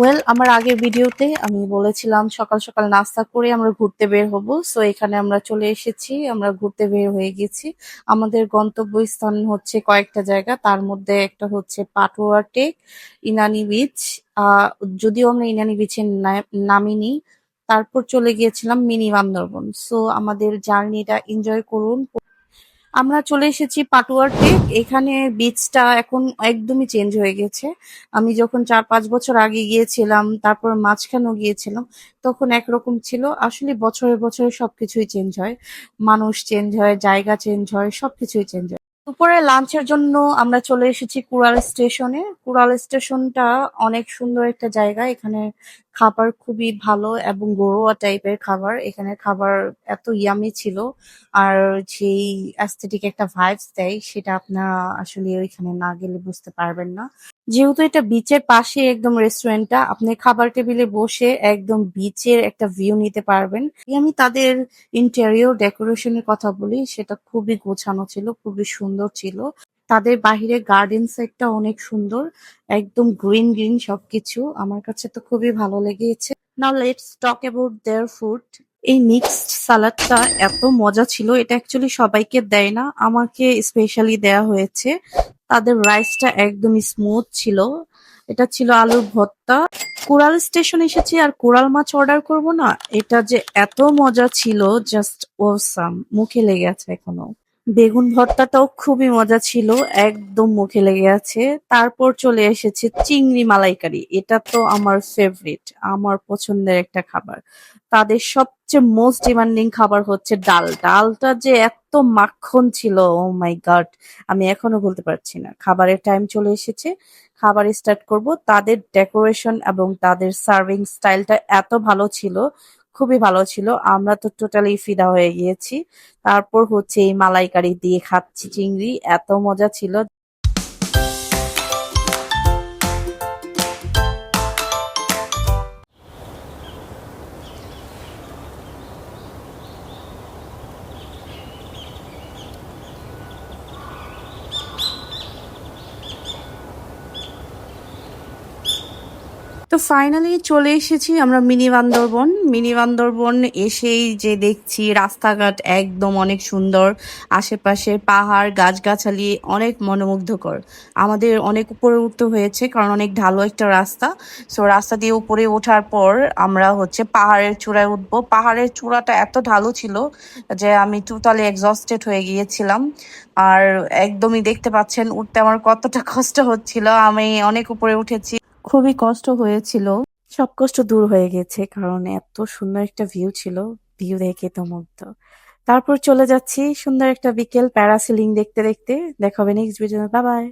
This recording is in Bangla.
ওয়েল আমার আগের ভিডিওতে আমি বলেছিলাম সকাল সকাল নাস্তা করে আমরা ঘুরতে বের হব। সো এখানে আমরা চলে এসেছি, আমরা ঘুরতে বের হয়ে গেছি। আমাদের গন্তব্যস্থান হচ্ছে কয়েকটা জায়গা, তার মধ্যে একটা হচ্ছে পাটুয়া টেক, ইনানি বিচ যদিও আমরা ইনানি বিচে নামিনি, তারপর চলে গিয়েছিলাম মিনি বান্দরবন। সো আমাদের জার্নিটা এনজয় করুন। আমরা চলে এসেছি পাটুয়ার টেক এখানে বিচটা এখন একদমই চেঞ্জ হয়ে গেছে। আমি যখন চার পাঁচ বছর আগে গিয়েছিলাম, তারপর মাঝখানেও গিয়েছিলাম, তখন একরকম ছিল। আসলে বছরে বছরে সবকিছুই চেঞ্জ হয়। মানুষ চেঞ্জ হয়, জায়গা চেঞ্জ হয়, সবকিছুই চেঞ্জ হয়। দুপুরে লাঞ্চের জন্য আমরা চলে এসেছি কুড়াল স্টেশনে। কুড়াল স্টেশনটা অনেক সুন্দর একটা জায়গা। এখানে খাবার খুবই ভালো এবং ঘরোয়া টাইপের খাবার। এখানে খাবার এত ইয়ামি ছিল। আর যেই অ্যাস্থেটিক একটা ভাইবস দেয়, সেটা আপনারা আসলে ওইখানে না গেলে বুঝতে পারবেন না। যেহেতু এটা বিচের পাশে একদম রেস্টুরেন্টটা আপনি খাবার টেবিলে বসে একদম বিচের একটা ভিউ নিতে পারবেন। আমি তাদের ইন্টেরিয়র ডেকোরেশনের কথা বলি, সেটা খুবই গোছানো ছিল, খুবই সুন্দর ছিল। তাদের বাহিরে গার্ডেন সাইডটা অনেক সুন্দর, একদম গ্রিন গ্রিন সবকিছু। আমার কাছে তো খুবই ভালো লেগেছে। Now let's talk about their food এই মিক্সড সালাডটা এত মজা ছিল, এটা অ্যাকচুয়ালি সবাইকে দেয় না, আমাকে স্পেশালি দেয়া হয়েছে। তাদের রাইসটা একদমই স্মুথ ছিল। এটা ছিল আলুর ভর্তা। কোরাল স্টেশন এসেছি আর কোরাল মাছ অর্ডার করব না, এটা যে এত মজা ছিল জাস্ট ওসাম মুখে লেগে আছে এখনও। বেগুন ভর্তাটাও খুবই মজা ছিল, একদম মুখে লেগে আছে। তারপর চলে এসেছে চিংড়ি মালাইকারি, এটা তো আমার ফেভারিট আমার পছন্দের একটা খাবার। তাদের সবচেয়ে মোস্ট ডিমান্ডিং খাবার হচ্ছে ডাল। ডালটা যে এত মাখন ছিল ও মাই গড আমি এখনও বলতে পারছি না। খাবারের টাইম চলে এসেছে, খাবার স্টার্ট করব। তাদের ডেকোরেশন এবং তাদের সার্ভিং স্টাইলটা এত ভালো ছিল খুবই ভালো ছিল। আমরা তো টোটালি ফিদা হয়ে গিয়েছি। তারপর হচ্ছে এই মালাইকারি দিয়ে খাচ্ছি চিংড়ি, এত মজা ছিল। তো ফাইনালি চলে এসেছি আমরা মিনি বান্দরবন। মিনি বান্দরবন এসেই যে দেখছি রাস্তাঘাট একদম অনেক সুন্দর আশেপাশে পাহাড়, গাছগাছালি অনেক মনোমুগ্ধকর। আমাদের অনেক উপরে উঠতে হয়েছে কারণ অনেক ঢালো একটা রাস্তা। সো রাস্তা দিয়ে উপরে ওঠার পর আমরা হচ্ছে পাহাড়ের চূড়ায় উঠবো। পাহাড়ের চূড়াটা এত ঢালু ছিল যে আমি টোটালি এক্সস্টেড হয়ে গিয়েছিলাম। আর একদমই দেখতে পাচ্ছেন, উঠতে আমার কতটা কষ্ট হচ্ছিল। আমি অনেক উপরে উঠেছি। খুবই কষ্ট হয়েছিল। সব কষ্ট দূর হয়ে গেছে, কারণ এত সুন্দর একটা ভিউ ছিল ভিউ দেখে তো মুগ্ধ। তারপর চলে যাচ্ছি সুন্দর একটা বিকেল প্যারাসিলিং দেখতে দেখতে। দেখা হবে নেক্সট ভিডিও বাই